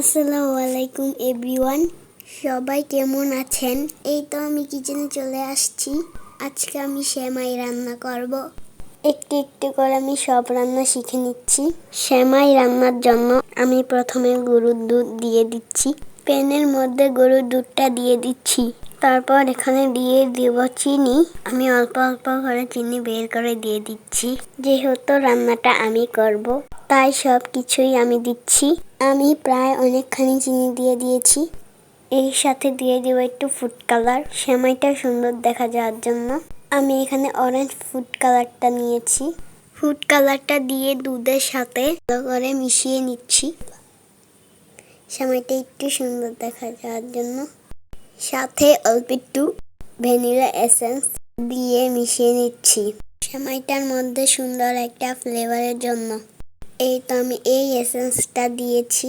আসসালামু আলাইকুম এভরিওয়ান সবাই কেমন আছেন? এই তো আমি কিচেনে চলে আসছি। আজকে আমি শ্যামাই রান্না করব। একটু একটু করে আমি সব রান্না শিখে নিচ্ছি। সেমাই রান্নার জন্য আমি প্রথমে গরুর দুধ দিয়ে দিচ্ছি। প্যানের মধ্যে গরুর দুধটা দিয়ে দিচ্ছি। তারপর এখানে দিয়ে দেব চিনি। আমি অল্প অল্প করে চিনি বের করে দিয়ে দিচ্ছি। যেহেতু রান্নাটা আমি করব, তাই সব কিছুই আমি দিচ্ছি। আমি প্রায় অনেকখানি চিনি দিয়ে দিয়েছি। এর সাথে দিয়ে দেব একটু ফুড কালার সেমাইটা সুন্দর দেখা যাওয়ার জন্য আমি এখানে অরেঞ্জ ফুড কালারটা নিয়েছি। ফুড কালারটা দিয়ে দুধের সাথে ভালো করে মিশিয়ে নিচ্ছি। সেমাইটা একটু সুন্দর দেখা যাওয়ার জন্য। সাথে অল্প একটু ভ্যানিলা এসেন্স দিয়ে মিশিয়ে নিচ্ছি। সেমাইটার মধ্যে সুন্দর একটা ফ্লেভারের জন্য। এই তো আমি এই এসেন্সটা দিয়েছি।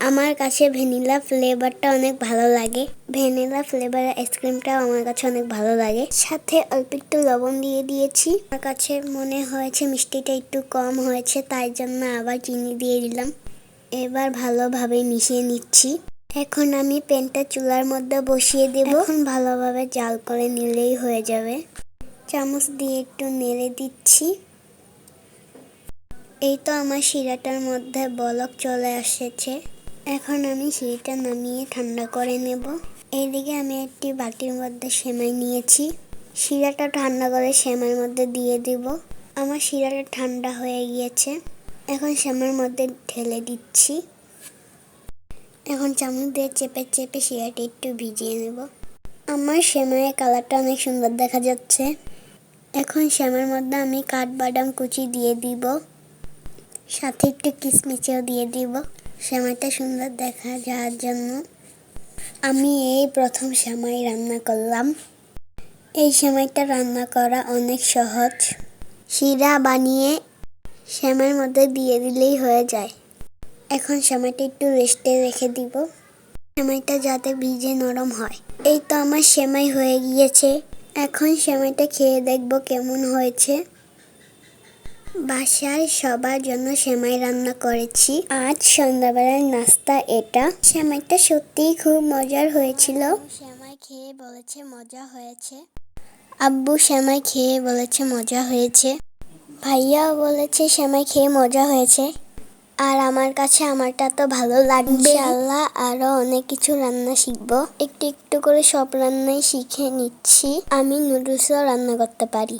আমার কাছে ভ্যানিলা ফ্লেভারটা অনেক ভালো লাগে। ভ্যানিলা ফ্লেভারের আইসক্রিমটাও আমার কাছে অনেক ভালো লাগে। সাথে অল্প একটু লবণ দিয়ে দিয়েছি। আমার কাছে মনে হয়েছে মিষ্টিটা একটু কম হয়েছে, তাই জন্য আবার চিনি দিয়ে দিলাম। এবার ভালোভাবে মিশিয়ে নিচ্ছি। এখন আমি প্যানটা চুলার মধ্যে বসিয়ে দেব। এখন ভালোভাবে জাল করে নিলেই হয়ে যাবে। চামচ দিয়ে একটু নেড়ে দিচ্ছি। এই তো আমার শিরাটার মধ্যে বলক চলে এসেছে। এখন আমি শিরাটা নামিয়ে ঠান্ডা করে নেব। এইদিকে আমি একটি বাটির মধ্যে সেমাই নিয়েছি। শিরাটা ঠান্ডা করে সেমাইয়ের মধ্যে দিয়ে দিব। আমার শিরাটা ঠান্ডা হয়ে গিয়েছে। এখন সেমাইয়ের মধ্যে ঢেলে দিচ্ছি। এখন চামচ দিয়ে চেপে চেপে শিরাটা একটু ভিজিয়ে নেব। আমার সেমাইয়ের কালারটা অনেক সুন্দর দেখা যাচ্ছে। এখন শ্যামের মধ্যে আমি কাঠবাদাম কুচি দিয়ে দিব। সাথে একটু কিশমিচেও দিয়ে দিব। সেমাইটা সুন্দর দেখা যাওয়ার জন্য। আমি এই প্রথম সেমাই রান্না করলাম। এই সেমাইটা রান্না করা অনেক সহজ। শিরা বানিয়ে শ্যামের মধ্যে দিয়ে দিলেই হয়ে যায়। এখন সেমাইটা একটু রেস্টে রেখে দিব। সেমাইটা যাতে ভিজে নরম হয়। এই তো আমার সেমাই হয়ে গিয়েছে। এখন সেমাইটা খেয়ে দেখব কেমন হয়েছে। বাসায় সবার জন্য সেমাই রান্না করেছি। আজ সন্ধ্যাবেলার নাস্তা এটা। সেমাইটা সত্যিই খুব মজার হয়েছিল। সেমাই খেয়ে বলেছে মজা হয়েছে। আব্বু সেমাই খেয়ে বলেছে মজা হয়েছে। ভাইয়া বলেছে সেমাই খেয়ে মজা হয়েছে। আর আমার কাছে আমারটা তো ভালো লাগবে। আল্লাহ আরও অনেক কিছু রান্না শিখব। একটু একটু করে সব রান্নাই শিখে নিচ্ছি। আমি নুডলসও রান্না করতে পারি।